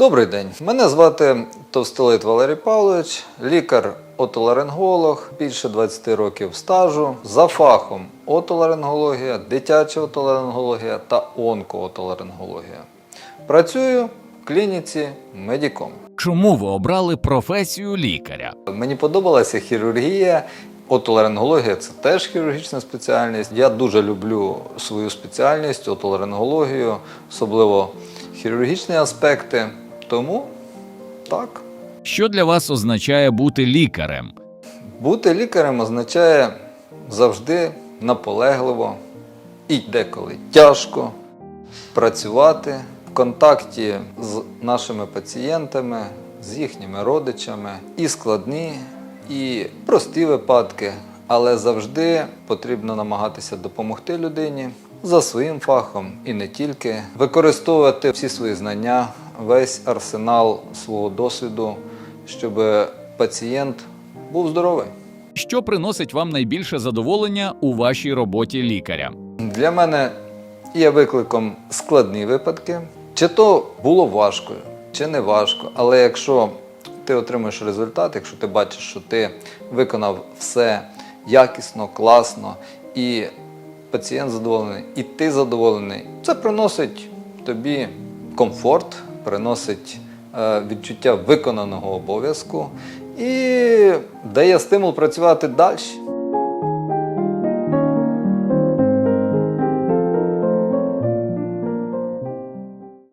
Добрий день. Мене звати Товстолит Валерій Павлович, лікар отоларинголог, більше 20 років стажу. За фахом отоларингологія, дитяча отоларингологія та онкоотоларингологія. Працюю в клініці Медіком. Чому ви обрали професію лікаря? Мені подобалася хірургія. Отоларингологія це теж хірургічна спеціальність. Я дуже люблю свою спеціальність, отоларингологію, особливо хірургічні аспекти. Тому так. Що для вас означає бути лікарем? Бути лікарем означає завжди наполегливо і деколи тяжко працювати в контакті з нашими пацієнтами, з їхніми родичами і складні, і прості випадки, але завжди потрібно намагатися допомогти людині за своїм фахом і не тільки використовувати всі свої знання, весь арсенал свого досвіду, щоб пацієнт був здоровий. Що приносить вам найбільше задоволення у вашій роботі лікаря? Для мене є викликом складні випадки. Чи то було важко, чи не важко. Але якщо ти отримуєш результат, якщо ти бачиш, що ти виконав все якісно, класно, і пацієнт задоволений, і ти задоволений, це приносить тобі комфорт, приносить е, відчуття виконаного обов'язку і дає стимул працювати далі.